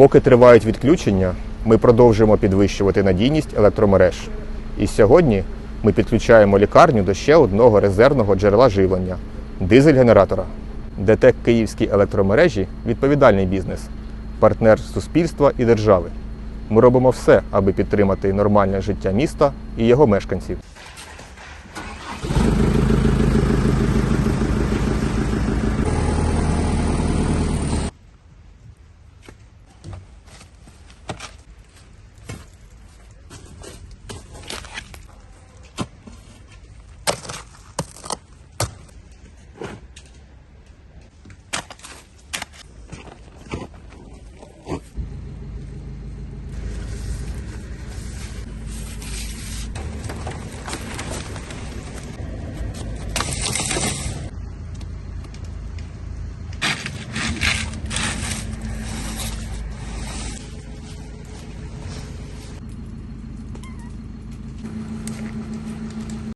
Поки тривають відключення, ми продовжуємо підвищувати надійність електромереж. І сьогодні ми підключаємо лікарню до ще одного резервного джерела живлення дизель-генератора. ДТЕК Київські електромережі відповідальний бізнес, партнер суспільства і держави. Ми робимо все, аби підтримати нормальне життя міста і його мешканців.